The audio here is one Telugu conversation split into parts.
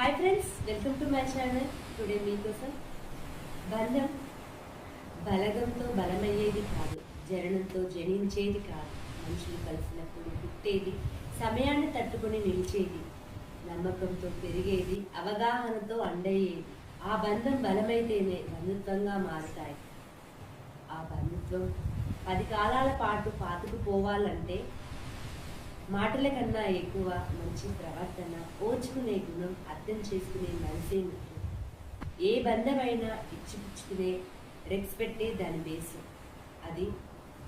Hi friends welcome to my channel today మీకోసం బంధం బలగంతో బలమయ్యేది కాదు జరణంతో జనించేది కాదు. మనుషులు కలిసినప్పుడు పుట్టేది సమయాన్ని తట్టుకొని నిలిచేది నమ్మకంతో పెరిగేది అవగాహనతో అండయ్యేది. ఆ బంధం బలమైతేనే బంధుత్వంగా మారుతాయి. ఆ బంధుత్వం పది కాలాల పాటు పాతుకుపోవాలంటే మాటల కన్నా ఎక్కువ మంచి ప్రవర్తన ఓచుకునే గుణం అర్థం చేసుకునే మనసే ముఖ్యం. ఏ బంధమైనా ఇచ్చిపుచ్చుకునే రెస్పెక్టే దాని బేసు. అది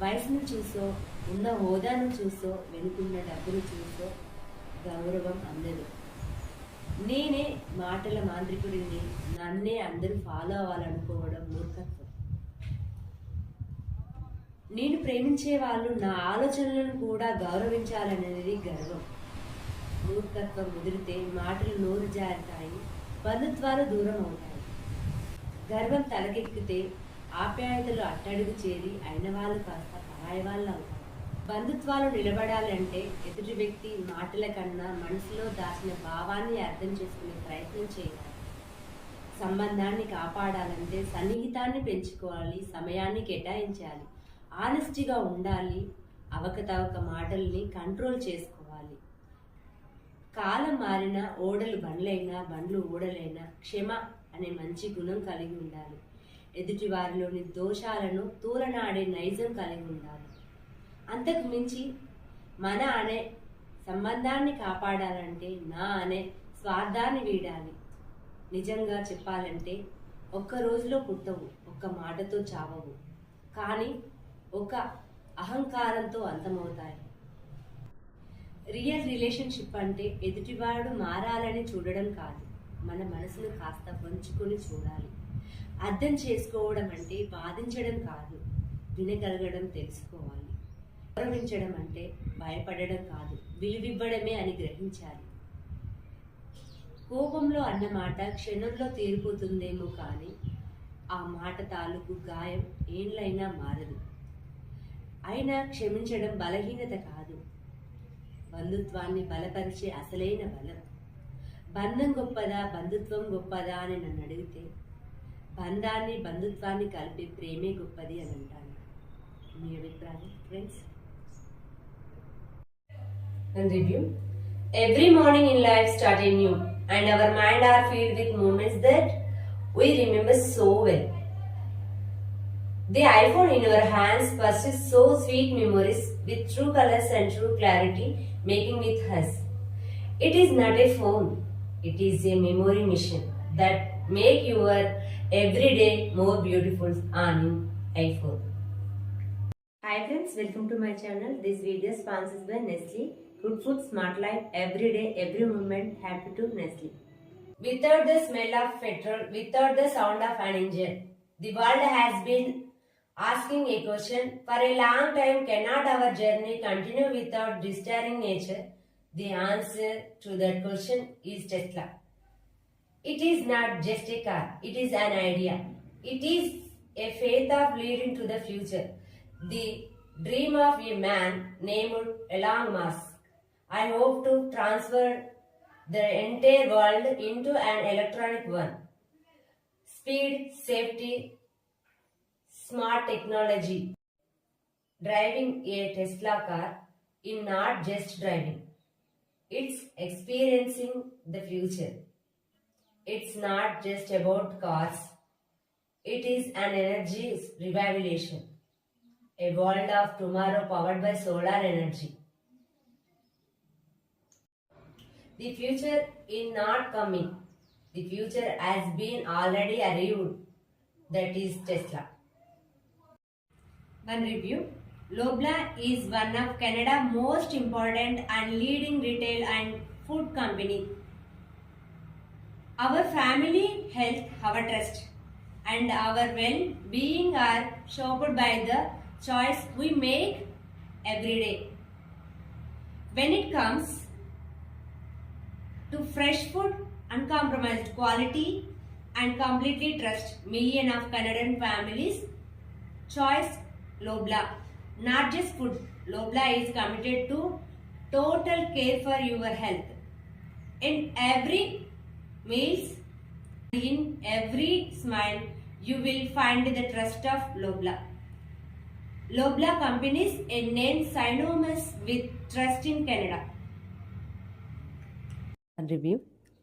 వయసును చూసో ఉన్న హోదాను చూసో వెనుకున్న డబ్బును చూసో గౌరవం అందదు. నేనే మాటల మాంత్రికుడిని నన్నే అందరూ ఫాలో అవ్వాలనుకోవడం మూర్ఖత్వం. నేను ప్రేమించే వాళ్ళు నా ఆలోచనలను కూడా గౌరవించాలనేది గర్వం. మూర్ఖత్వం ముదిరితే మాటలు నోరు జారుతాయి బంధుత్వాలు దూరం అవుతాయి. గర్వం తలకెక్కితే ఆప్యాయతలు అట్టడుగు చేరి అయిన వాళ్ళు కాస్త పరాయి వాళ్ళు అవుతారు. బంధుత్వాలు నిలబడాలంటే ఎదుటి వ్యక్తి మాటల కన్నా మనసులో దాచిన భావాన్ని అర్థం చేసుకునే ప్రయత్నం చేయాలి. సంబంధాన్ని కాపాడాలంటే సన్నిహితాన్ని పెంచుకోవాలి సమయాన్ని కేటాయించాలి. ఆనెస్టీగా ఉండాలి అవకతవక మాటల్ని కంట్రోల్ చేసుకోవాలి. కాలం మారిన ఓడలు బండ్లైనా బండ్లు ఓడలైనా క్షమ అనే మంచి గుణం కలిగి ఉండాలి. ఎదుటి వారిలోని దోషాలను తూలనాడే నైజం కలిగి ఉండాలి. అంతకు మించి మన అనే సంబంధాన్ని కాపాడాలంటే నా అనే స్వార్థాన్ని వీడాలి. నిజంగా చెప్పాలంటే ఒక్క రోజులో పుట్టవు ఒక్క మాటతో చావవు. కానీ ఒక అహంకారంతో అంతమవుతాయి. రియల్ రిలేషన్షిప్ అంటే ఎదుటివాడు మారాలని చూడడం కాదు. మన మనసును కాస్త పంచుకొని చూడాలి. అర్థం చేసుకోవడం అంటే బాధించడం కాదు. వినగలగడం తెలుసుకోవాలి. గౌరవించడం అంటే భయపడడం కాదు. విలువివ్వడమే అని గ్రహించాలి. కోపంలో అన్న మాట క్షణంలో తీరిపోతుందేమో కానీ ఆ మాట తాలూకు గాయం ఏండ్లైనా మారదు. అయినా క్షమించడం బలహీనత కాదు. బంధుత్వాన్ని బలపరిచే అసలైన బలం. బంధం గొప్పదా బంధుత్వం గొప్పదా అని నన్ను అడిగితే బంధాన్ని బంధుత్వాన్ని కలిపి ప్రేమే గొప్పది అని అంటాను. మీ అభిప్రాయం friends? And review. Every morning in life start anew, and our mind are filled with moments that we remember so well. The iPhone in your hands persists so sweet memories with true colors and true clarity, making with us. It is not a phone; it is a memory mission that make your everyday more beautiful on iPhone. Hi friends, welcome to my channel. This video is sponsored by Nestle. Good food, smart life, every day, every moment, happy to Nestle. Without the smell of petrol, without the sound of an engine, the world has been asking a question for a long time cannot our journey continue without disturbing nature? The answer to that question is Tesla. It is not just a car, it is an idea. It is a faith of leading to the future. The dream of a man named Elon Musk. I hope to transfer the entire world into an electronic one. Speed, safety, smart technology. Driving a Tesla car is not just driving. It's experiencing the future. It's not just about cars. It is an energy revelation. A world of tomorrow powered by solar energy. The future is not coming. The future has been already arrived. That is Tesla. One review. Lobla is one of Canada's most important and leading retail and food company. Our family health, our trust, and our well-being are shaped by the choice we make every day. When it comes to fresh food, uncompromised quality, and completely trust million of Canadian families. Choice Lobla. Not just food. Lobla is committed to total care for your health. In every means in every smile you will find the trust of Lobla. Lobla companies a name synonymous with trust in Canada. Review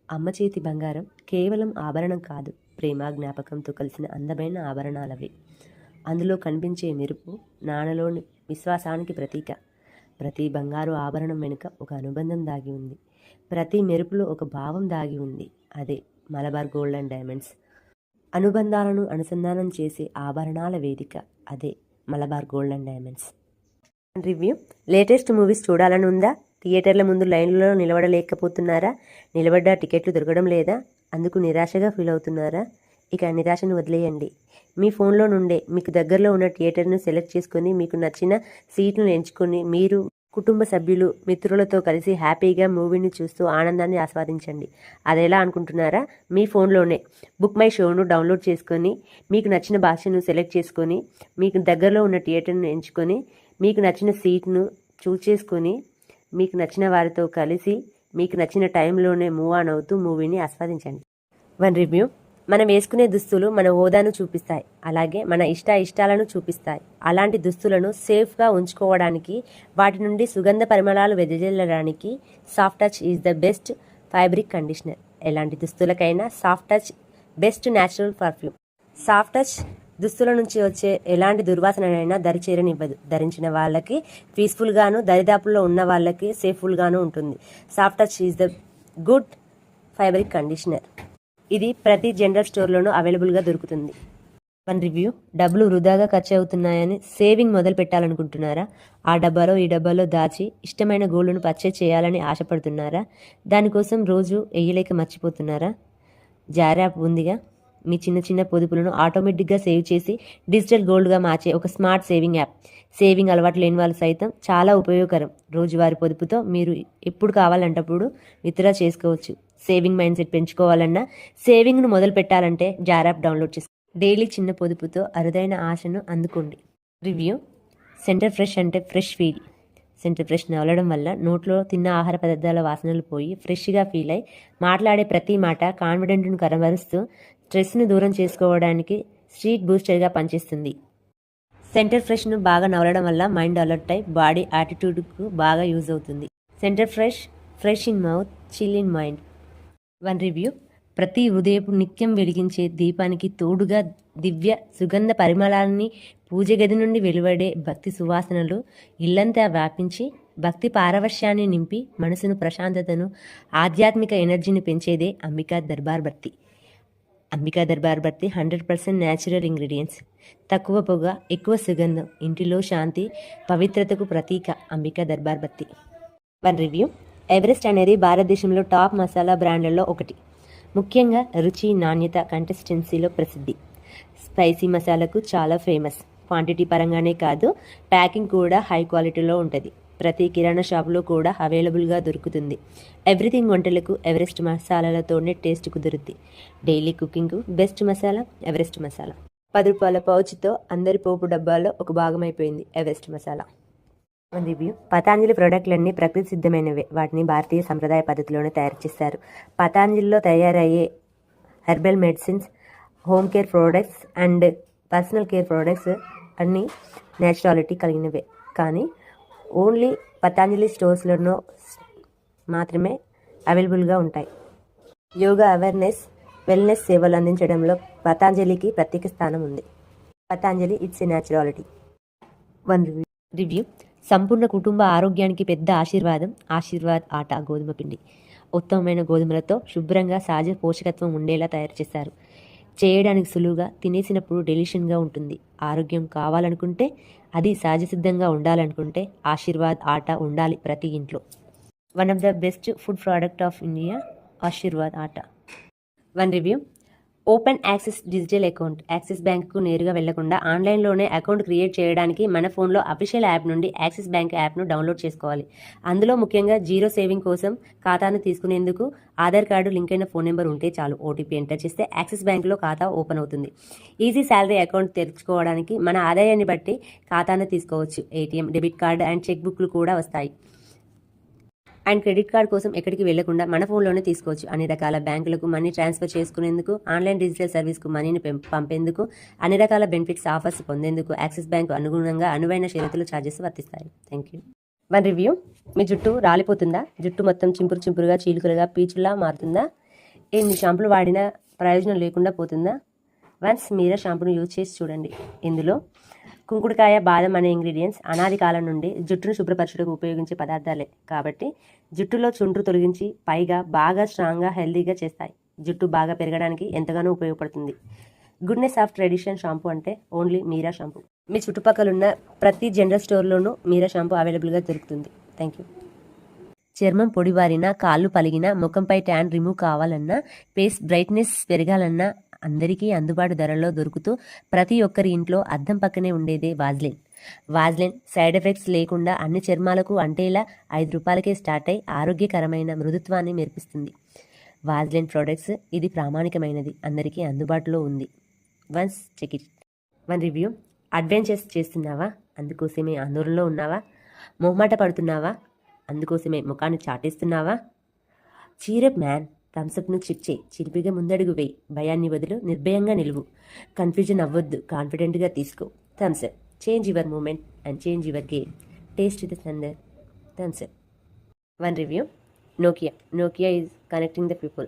అమ్మ చేతి బంగారం కేవలం ఆభరణం కాదు ప్రేమ జ్ఞాపకంతో కలిసిన అందమైన ఆభరణాలవి అందులో కనిపించే మెరుపు నాణలోని విశ్వాసానికి ప్రతీక. ప్రతి బంగారు ఆభరణం వెనుక ఒక అనుబంధం దాగి ఉంది. ప్రతి మెరుపులో ఒక భావం దాగి ఉంది. అదే మలబార్ గోల్డ్ అండ్ డైమండ్స్. అనుబంధాలను అనుసంధానం చేసే ఆభరణాల వేదిక. అదే Malabar gold and diamonds. Review. Latest movies చూడాలని ఉందా? థియేటర్ల ముందు లైన్లలో నిలబడలేకపోతున్నారా? నిలబడ్డ టికెట్లు దొరకడం లేదా? అందుకు నిరాశగా ఫీల్ అవుతున్నారా? ఇక నిరాశను వదిలేయండి. మీ ఫోన్లో నుండే మీకు దగ్గరలో ఉన్న థియేటర్ను సెలెక్ట్ చేసుకొని మీకు నచ్చిన సీట్ను ఎంచుకొని మీరు కుటుంబ సభ్యులు మిత్రులతో కలిసి హ్యాపీగా మూవీని చూస్తూ ఆనందాన్ని ఆస్వాదించండి. అదెలా అనుకుంటున్నారా? మీ ఫోన్లోనే. బుక్ మై షోను డౌన్లోడ్ చేసుకొని మీకు నచ్చిన భాషను సెలెక్ట్ చేసుకొని మీకు దగ్గరలో ఉన్న థియేటర్ను ఎంచుకొని మీకు నచ్చిన సీట్ను చూస్ చేసుకొని మీకు నచ్చిన వారితో కలిసి మీకు నచ్చిన టైంలోనే మూవ్ ఆన్ అవుతూ మూవీని ఆస్వాదించండి. One review. మనం వేసుకునే దుస్తులు మన హోదాను చూపిస్తాయి. అలాగే మన ఇష్ట ఇష్టాలను చూపిస్తాయి. అలాంటి దుస్తులను సేఫ్గా ఉంచుకోవడానికి వాటి నుండి సుగంధ పరిమళాలు వెదజల్లడానికి soft touch is the best fabric conditioner. ఎలాంటి దుస్తులకైనా soft touch best natural perfume. Soft touch దుస్తుల నుంచి వచ్చే ఎలాంటి దుర్వాసనైనా దరి చేరనివ్వదు ధరించిన వాళ్ళకి పీస్ఫుల్గాను దరిదాపుల్లో ఉన్న వాళ్ళకి సేఫ్ఫుల్గాను ఉంటుంది. Soft touch is the good fabric conditioner. ఇది ప్రతి జనరల్ స్టోర్లోనూ అవైలబుల్గా దొరుకుతుంది. One review. డబ్బులు వృధాగా ఖర్చు అవుతున్నాయని సేవింగ్ మొదలు పెట్టాలనుకుంటున్నారా? ఆ డబ్బాలో ఈ డబ్బాలో దాచి ఇష్టమైన గోల్డ్ను పర్చేజ్ చేయాలని ఆశపడుతున్నారా? దానికోసం రోజు వేయలేక మర్చిపోతున్నారా? జార్ యాప్ ఉందిగా? మీ చిన్న చిన్న పొదుపులను ఆటోమేటిక్గా సేవ్ చేసి డిజిటల్ గోల్డ్గా మార్చే ఒక స్మార్ట్ సేవింగ్ యాప్. సేవింగ్ అలవాటు లేని వాళ్ళు సైతం చాలా ఉపయోగకరం. రోజువారీ పొదుపుతో మీరు ఎప్పుడు కావాలంటప్పుడు విత్డ్రా చేసుకోవచ్చు. సేవింగ్ మైండ్ సెట్ పెంచుకోవాలన్నా సేవింగ్ను మొదలు పెట్టాలంటే జార్ డౌన్లోడ్ చేసుకో డైలీ చిన్న పొదుపుతో అరుదైన ఆశను అందుకోండి. రివ్యూ. సెంటర్ ఫ్రెష్ అంటే ఫ్రెష్ ఫీల్. సెంటర్ ఫ్రెష్ నవలడం వల్ల నోట్లో తిన్న ఆహార పదార్థాల వాసనలు పోయి ఫ్రెష్గా ఫీల్ అయి మాట్లాడే ప్రతి మాట కాన్ఫిడెంట్ను కనబరుస్తూ స్ట్రెస్ను దూరం చేసుకోవడానికి స్ట్రీట్ బూస్టర్గా పనిచేస్తుంది. సెంటర్ ఫ్రెష్ను బాగా నవలడం వల్ల మైండ్ అలర్ట్ అయి బాడీ యాటిట్యూడ్కు బాగా యూజ్ అవుతుంది. Center fresh fresh in mouth chill in mind. One review. ప్రతి ఉదయపు నిత్యం వెలిగించే దీపానికి తోడుగా దివ్య సుగంధ పరిమళాన్ని పూజ గది నుండి వెలువడే భక్తి సువాసనలు ఇల్లంతా వ్యాపించి భక్తి పారవశ్యాన్ని నింపి మనసును ప్రశాంతతను ఆధ్యాత్మిక ఎనర్జీని పెంచేదే Ambika Darbar Batti Ambika Darbar Batti hundred percent natural ingredients. తక్కువ పొగ ఎక్కువ సుగంధం ఇంటిలో శాంతి పవిత్రతకు ప్రతీక Ambika Darbar Batti one review. Everest అనేది భారతదేశంలో టాప్ మసాలా బ్రాండ్లలో ఒకటి. ముఖ్యంగా రుచి నాణ్యత కంటెస్టెన్సీలో ప్రసిద్ధి. స్పైసీ మసాలాకు చాలా ఫేమస్ క్వాంటిటీ పరంగానే కాదు ప్యాకింగ్ కూడా హై క్వాలిటీలో ఉంటుంది. ప్రతి కిరాణా షాపులో కూడా అవైలబుల్గా దొరుకుతుంది. ఎవ్రీథింగ్ వంటలకు ఎవరెస్ట్ మసాలాలతోనే టేస్ట్ కుదురుద్ది. డైలీ కుకింగ్కు బెస్ట్ మసాలా ఎవరెస్ట్ మసాలా పది రూపాయల పౌచ్తో అందరి పోపు డబ్బాలో ఒక భాగమైపోయింది ఎవరెస్ట్ మసాలా రివ్యూ పతాంజలి ప్రోడక్ట్లన్నీ ప్రకృతి సిద్ధమైనవే వాటిని భారతీయ సంప్రదాయ పద్ధతిలోనే తయారు చేస్తారు. పతాంజలిలో తయారయ్యే herbal medicines home care products and personal care products అన్నీ నేచురాలిటీ కలిగినవే. కానీ ఓన్లీ పతాంజలి స్టోర్స్లోనూ మాత్రమే అవైలబుల్గా ఉంటాయి. యోగా అవేర్నెస్ వెల్నెస్ సేవలు అందించడంలో పతాంజలికి ప్రత్యేక స్థానం ఉంది. Patanjali it's a naturality one review సంపూర్ణ కుటుంబ ఆరోగ్యానికి పెద్ద ఆశీర్వాదం ఆశీర్వాద్ ఆట గోధుమ పిండి. ఉత్తమమైన గోధుమలతో శుభ్రంగా సహజ పోషకత్వం ఉండేలా తయారు చేశారు. చేయడానికి సులువుగా తినేసినప్పుడు డెలిషన్గా ఉంటుంది. ఆరోగ్యం కావాలనుకుంటే అది సహజ సిద్ధంగా ఉండాలనుకుంటే ఆశీర్వాద్ ఆట ఉండాలి ప్రతి ఇంట్లో. One of the best food product of India Aashirvaad atta. One review open access digital account. Axis బ్యాంక్కు నేరుగా వెళ్ళకుండా ఆన్లైన్లోనే అకౌంట్ క్రియేట్ చేయడానికి మన ఫోన్లో అఫీషియల్ యాప్ నుండి యాక్సిస్ బ్యాంక్ యాప్ను డౌన్లోడ్ చేసుకోవాలి. అందులో ముఖ్యంగా జీరో సేవింగ్ కోసం ఖాతాను తీసుకునేందుకు ఆధార్ కార్డు లింక్ అయిన ఫోన్ నెంబర్ ఉంటే చాలు ఓటీపీ ఎంటర్ చేస్తే యాక్సిస్ బ్యాంక్లో ఖాతా ఓపెన్ అవుతుంది. ఈజీ శాలరీ అకౌంట్ తెరుచుకోవడానికి మన ఆదాయాన్ని బట్టి ఖాతాను తీసుకోవచ్చు. ATM debit card and cheque బుక్లు కూడా వస్తాయి. అండ్ క్రెడిట్ కార్డ్ కోసం ఎక్కడికి వెళ్ళకుండా మన ఫోన్లోనే తీసుకోవచ్చు. అన్ని రకాల బ్యాంకులకు మనీ ట్రాన్స్ఫర్ చేసుకునేందుకు ఆన్లైన్ డిజిటల్ సర్వీస్కు మనీని పంపేందుకు అన్ని రకాల బెనిఫిట్స్ ఆఫర్స్ పొందేందుకు యాక్సిస్ బ్యాంకు అనుగుణంగా అనువైన షరతులు ఛార్జెస్ వర్తిస్తాయి. Thank you. One review. మీ జుట్టు రాలిపోతుందా? జుట్టు మొత్తం చింపురు చింపురుగా చీలుకలుగా పీచులా మారుతుందా? ఎన్ని షాంపులు వాడినా ప్రయోజనం లేకుండా పోతుందా? వన్స్ మీరే షాంపూను యూజ్ చేసి చూడండి. ఇందులో కుంకుడుకాయ బాదం అనే ఇంగ్రీడియంట్స్ అనాది కాలం నుండి జుట్టును శుభ్రపరచుటకు ఉపయోగించే పదార్థాలే కాబట్టి జుట్టులో చుండ్రు తొలగించి పైగా బాగా స్ట్రాంగ్గా హెల్దీగా చేస్తాయి. జుట్టు బాగా పెరగడానికి ఎంతగానో ఉపయోగపడుతుంది. గుడ్నెస్ ఆఫ్ ట్రెడిషన్ షాంపూ అంటే ఓన్లీ మీరా షాంపూ మీ చుట్టుపక్కల ఉన్న ప్రతి జనరల్ స్టోర్లోనూ మీరా షాంపూ అవైలబుల్గా దొరుకుతుంది. థ్యాంక్ యూ చర్మం పొడిబారినా కాళ్ళు పలిగినా ముఖంపై ట్యాన్ రిమూవ్ కావాలన్నా ఫేస్ బ్రైట్నెస్ పెరగాలన్నా అందరికీ అందుబాటు ధరల్లో దొరుకుతూ ప్రతి ఒక్కరి ఇంట్లో అద్దం పక్కనే ఉండేదే వాజ్లిన్. వాజ్లిన్ సైడ్ ఎఫెక్ట్స్ లేకుండా అన్ని చర్మాలకు అంటేలా ఐదు రూపాయలకే స్టార్ట్ అయి ఆరోగ్యకరమైన మృదుత్వాన్ని మెరిపిస్తుంది. వాజ్లిన్ ప్రోడక్ట్స్ ఇది ప్రామాణికమైనది. అందరికీ అందుబాటులో ఉంది. Once check it. One review. Adventures చేస్తున్నావా? అందుకోసమే ఆందోళనలో ఉన్నావా? మొహమాట పడుతున్నావా? అందుకోసమే ముఖాన్ని చాటేస్తున్నావా? చీరప్ మ్యాన్ థమ్సప్ను చిప్ చేయి. చిలిపిగా ముందడుగు వేయి. భయాన్ని వదులు నిర్భయంగా నిలువు. కన్ఫ్యూజన్ అవ్వద్దు. కాన్ఫిడెంట్గా తీసుకో. Thums Up change your moment and change your game. Taste the thunder Thums Up one review. Nokia. Nokia is connecting the people.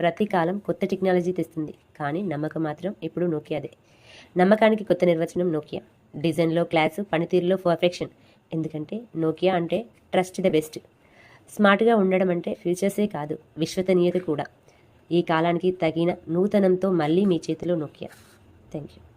ప్రతి కాలం కొత్త టెక్నాలజీ తెస్తుంది. కానీ నమ్మకం మాత్రం ఇప్పుడు నోకియాదే. నమ్మకానికి కొత్త నిర్వచనం నోకియా. డిజైన్లో క్లాసు పనితీరులో పర్ఫెక్షన్. ఎందుకంటే నోకియా అంటే ట్రస్ట్ ద బెస్ట్. స్మార్ట్గా ఉండడం అంటే ఫ్యూచర్సే కాదు విశ్వసనీయత కూడా. ఈ కాలానికి తగిన నూతనంతో మళ్ళీ మీ చేతిలో నొక్కియా. Thank you